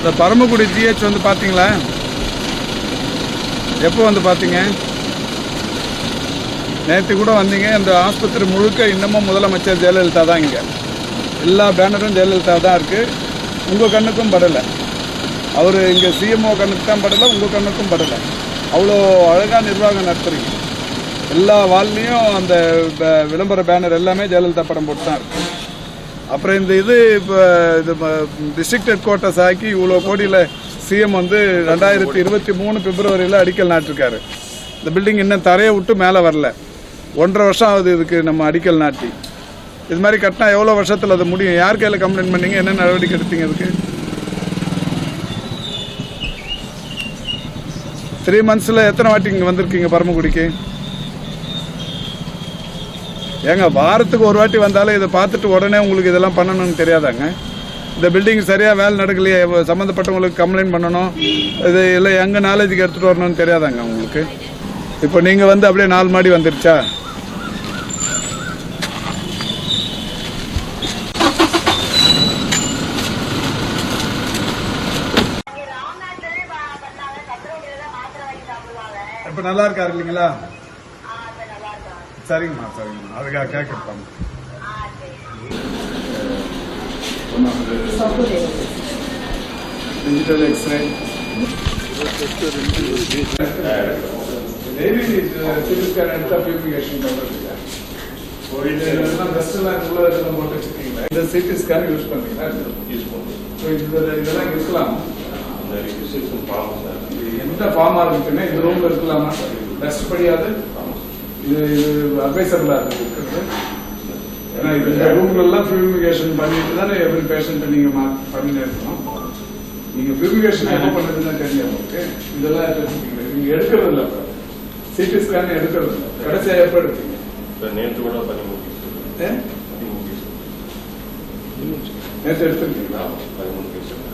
இந்த பரமக்குடி ஜிஹெச் வந்து பார்த்தீங்களா? எப்போ வந்து பார்த்தீங்க? நேற்று கூட வந்தீங்க. இந்த ஆஸ்பத்திரி முழுக்க இன்னமும் முதலமைச்சர் ஜெயலலிதா தான் இங்கே. எல்லா பேனரும் ஜெயலலிதா தான் இருக்குது உங்கள் கண்ணுக்கும் படலை. அவர் இங்கே சிஎம்ஓ கண்ணுக்கு தான் படலை உங்கள் கண்ணுக்கும் படலை. அவ்வளோ அழகாக நிர்வாகம் நடத்துறீங்க. எல்லா வால்லையும் அந்த விளம்பர பேனர் எல்லாமே ஜெயலலிதா படம் போட்டு தான் இருக்குது அப்புறம் இந்த இது இப்போ இது டிஸ்ட்ரிக்ட் ஹெட் குவார்ட்டர்ஸ் ஆக்கி இவ்வளோ கோடியில் சிஎம் வந்து ரெண்டாயிரத்தி இருபத்தி மூணு பிப்ரவரியில் அடிக்கல் நாட்டிருக்காரு. இந்த பில்டிங் இன்னும் தரையை விட்டு மேலே வரல. ஒன்றரை வருஷம் ஆகுது இதுக்கு நம்ம அடிக்கல் நாட்டி. இது மாதிரி கட்டினா எவ்வளோ வருஷத்தில் அது முடியும்? யார் கையில் கம்ப்ளைண்ட் பண்ணீங்க? என்ன நடவடிக்கை எடுத்தீங்க அதுக்கு த்ரீ மந்த்ஸில் எத்தனை வாட்டி இங்கே வந்திருக்கீங்க பரமக்குடிக்கு? ஏங்க வாரத்துக்கு ஒரு வாட்டி வந்தாலும் இதை பார்த்துட்டு உடனே உங்களுக்கு இதெல்லாம் பண்ணணும்னு தெரியாதாங்க? இந்த பில்டிங் சரியாக வேலை நடக்கலையே சம்மந்தப்பட்டவங்களுக்கு கம்ப்ளைண்ட் பண்ணணும் இது இல்லை எங்கள் நாலேஜுக்கு எடுத்துகிட்டு வரணும்னு தெரியாதாங்க உங்களுக்கு? இப்போ நீங்கள் வந்து அப்படியே நாலு மாடி வந்துருச்சா? இப்போ நல்லா இருக்காரு இல்லைங்களா? சரிங்கம்மா சரிங்கம்மா அதுக்காக கேட்குறப்பாங்க digital x ray daily CT scan எடுத்தா பியூரிஃபிகேஷன் பண்ணுறதுக்கு இதெல்லாம் டஸ்ட்லாம் உள்ள இதெல்லாம் போட்டு வச்சுருக்கீங்களா இந்த சிடி ஸ்கேன் யூஸ் பண்ணுறீங்களா ஸோ இது இதெல்லாம் இருக்கலாம் இது எந்த ஃபார்மாக இருக்குன்னா இந்த ரூமில் இருக்கலாமா டஸ்ட் படியாது இது இது அட்வைசபிளா இருக்கு இருக்கிறது. ஏன்னா இது இந்த ரூம்ல எல்லாம் பியூரிஃபிகேஷன் பண்ணிட்டு தானே எவ்ரி பேஷண்ட் நீங்க பண்ணிட்டு இருக்கணும். நீங்க பியூரிஃபிகேஷன் எப்போ பண்ணதுன்னு தெரியும் உங்களுக்கு. இதெல்லாம் நீங்க எடுக்கிறது இல்ல சிடி ஸ்கேன் எடுக்கிறது இல்ல கடைசியா எப்போ எடுத்தீங்க நேற்று கூட? பண்ணி முடிச்சு நேற்று எடுத்திருக்கீங்களா? பதிமூணு